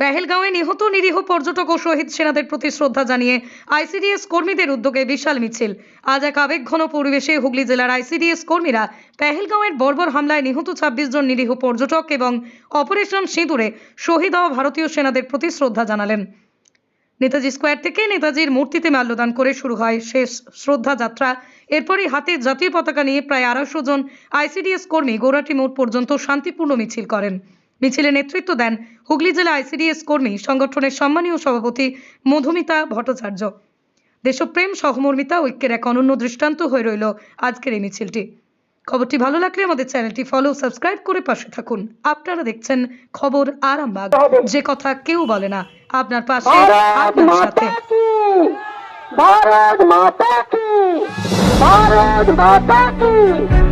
পেহেলগাঁওয়ে নিহত নিরীহ পর্যটক ও শহীদ সেনাদের প্রতি শ্রদ্ধা জানিয়ে আইসিডিএস কর্মীদের উদ্যোগে বিশাল মিছিল। আজ এক আবেগঘন পরিবেশে হুগলি জেলার আইসিডিএস কর্মীরা পেহেলগাঁওয়ের বর্বর হামলায় নিহত ছাব্বিশ জন নিরীহ পর্যটক এবং অপারেশন সিঁদুরে শহীদ হওয়া ভারতীয় সেনাদের প্রতি শ্রদ্ধা জানালেন। নেতাজি স্কোয়ার থেকে নেতাজির মূর্তিতে মাল্যদান করে শুরু হয় শেষ শ্রদ্ধা যাত্রা। এরপরই হাতে জাতীয় পতাকা নিয়ে প্রায় আড়াইশো জন আইসিডিএস কর্মী গৌরাটি মোড় পর্যন্ত শান্তিপূর্ণ মিছিল করেন। মিছিলে নেতৃত্ব দেন হুগলি জেলা আইসিডিএস কর্মী সংগঠনের সম্মানীয় সভাপতি মধুমিতা ভট্টাচার্য দেশপ্রেম সহমর্মিতা ঐক্যের এক অনন্য দৃষ্টান্ত হয়ে রইল আজকের এই মিছিলটি খবরটি ভালো লাগলে আমাদের চ্যানেলটি ফলো সাবস্ক্রাইব করে পাশে থাকুন আপনারা দেখছেন খবর আরামবাগ যে কথা কেউ বলে না আপনার পাশে আপনার সাথে भारत माता की भारत माता की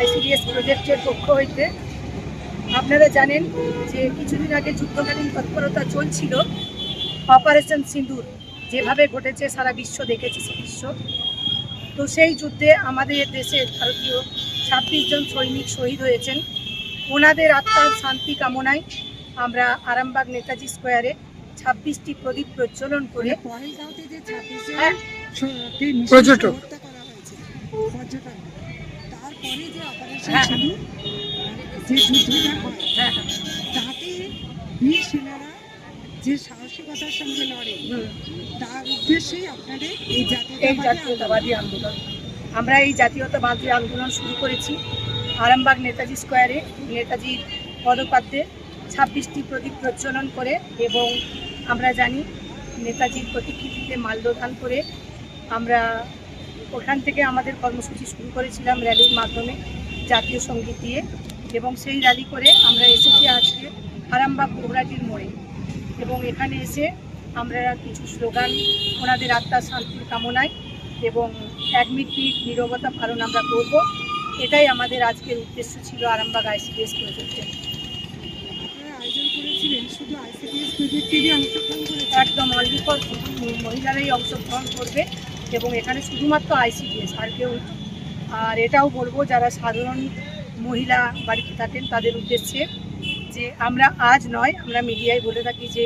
আইসিডিএস প্রজেক্টের পক্ষ হইতে আপনারা জানেন যে কিছুদিন আগে যুদ্ধকালীন তৎপরতা চলছিল। অপারেশন সিন্দুর যেভাবে ঘটেছে, সারা বিশ্ব দেখেছে বিশ্ব। তো সেই যুদ্ধে আমাদের দেশের ভারতীয় ছাব্বিশ জন সৈনিক শহীদ হয়েছেন। ওনাদের আত্মার শান্তি কামনায় আমরা আরামবাগ নেতাজি স্কোয়ারে ছাব্বিশটি প্রদীপ প্রজ্বলন করে যে ছাব্বিশ হ্যাঁ। পর্যটক। হত্যা করা হয়েছে পর্যটক। তারপরে যে অপারেশন হ্যাঁ। যে যুদ্ধটা হয় তাতে বীর সেনারা যে সাহসিকতার সঙ্গে লড়ে তার উদ্দেশ্যেই আপনাদের এই এই জাতীয়তাবাদী জাতীয়তাবাদী আন্দোলন। আমরা এই জাতীয়তাবাদী আন্দোলন শুরু করেছি। আরামবাগ নেতাজি স্কোয়ারে নেতাজির পদপাদ্যে ছাব্বিশটি প্রদীপ প্রজ্বলন করে এবং আমরা জানি নেতাজির প্রতিকৃতিতে মাল্যদান করে আমরা ওখান থেকে আমাদের কর্মসূচি শুরু করেছিলাম র্যালির মাধ্যমে জাতীয় সংগীত দিয়ে এবং সেই র্যালি করে আমরা এসেছি আজকে আরামবাগ গোবরাটির মোড়ে। এবং এখানে এসে আমরা কিছু স্লোগান, ওনাদের আত্মার শান্তির কামনায় এবং এক মিনিট নীরবতা পালন আমরা করব। এটাই আমাদের আজকের উদ্দেশ্য ছিল আরামবাগ আইসিডিএস প্রজেক্টের। করেছিলেন, শুধু আইসিডিএস প্রজেক্টেরই অংশগ্রহণ করেছে একদম অনলি ফর মহিলারাই অংশগ্রহণ করবে এবং এখানে শুধুমাত্র আইসিডিএস, আর কেউ আর এটাও বলব, যারা সাধারণ মহিলা বাড়িতে থাকেন, তাদের উদ্দেশ্যে যে আমরা আজ নয়, আমরা মিডিয়ায় বলে থাকি যে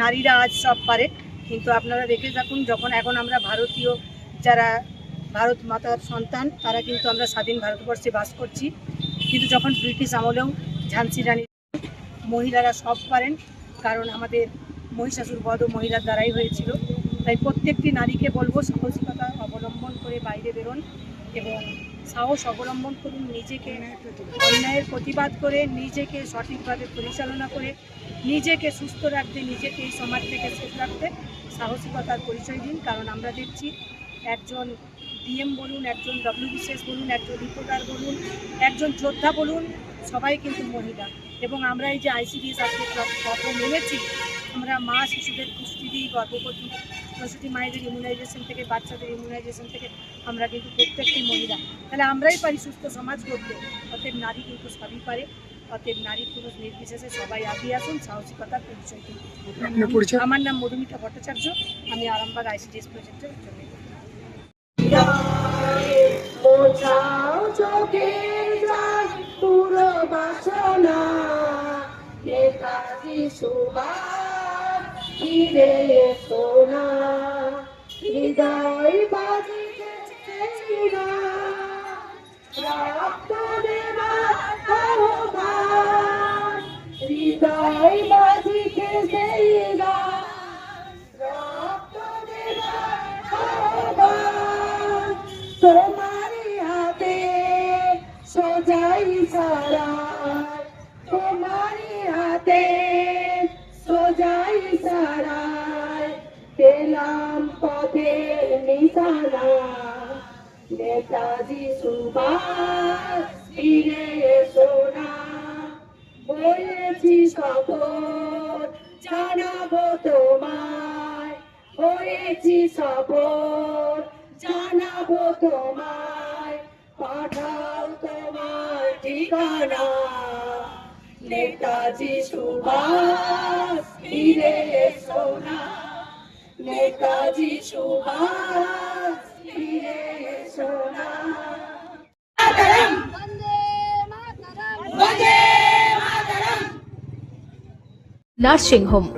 নারীরা আজ সব পারে। কিন্তু আপনারা দেখে থাকুন, যখন এখন আমরা ভারতীয় যারা ভারত মাতার সন্তান, তারা কিন্তু আমরা স্বাধীন ভারতবর্ষে বাস করছি। কিন্তু যখন ব্রিটিশ আমলেও ঝান্সি রানী মহিলারা সব পারেন, কারণ আমাদের মহিষাসুর বধ মহিলার দ্বারাই হয়েছিল। তাই প্রত্যেকটি নারীকে বলব, সাহসিকতা অবলম্বন করে বাইরে বেরোন এবং সাহস অবলম্বন করুন নিজেকে, অন্যায়ের প্রতিবাদ করে নিজেকে সঠিকভাবে পরিচালনা করে, নিজেকে সুস্থ রাখতে, নিজেকে এই সমাজ থেকে সেফ রাখতে সাহসিকতার পরিচয় দিন। কারণ আমরা দেখছি একজন ডিএম বলুন একজন ডব্লিউবিসিএস বলুন একজন রিপোর্টার বলুন একজন যোদ্ধা বলুন সবাই কিন্তু মহিলা। এবং আমরা এই যে আইসিডিএস আজকে কত নেমেছি আমরা মা শিশুদের পুষ্টি দিই গর্ভবতী প্রসূতি মায়েদের ইমিউনাইজেশন থেকে বাচ্চাদের ইমিউনাইজেশন থেকে আমরা কিন্তু প্রত্যেকটি মহিলা। তাহলে আমরাই পারি সুস্থ সমাজ করতে অতএব নারী কিন্তু সবই পারে। অতএব নারী পুরুষ নির্বিশেষে সবাই আগিয়ে আসুন সাহসিকতার পরিচয় আমার নাম মধুমিতা ভট্টাচার্য। আমি আরামবাগ আইসিডিএস প্রজেক্টের একজন মোছাও চোখে যান পুরো বাসনা নেতাজি সুভাষ ফিরে সোনা, হৃদয় বাজিতেছে রক্ত আহ্বান হৃদয় আহ্বান তোমারি হাতে সোজাই সারা তোমারি হাতে সোজাই সারা পেলাম পথে নিশানা। নেতাজি সুভাষ ফিরে সোনা হয়েছি সফল জানাব তোমায়। হয়েছি সফল জানাব তোমায় পাঠাও তোমার ঠিকানা। নেতাজি সুভাষ ফিরে এসো না। নেতাজি সুভাষ ফিরে এসো না। Nursing home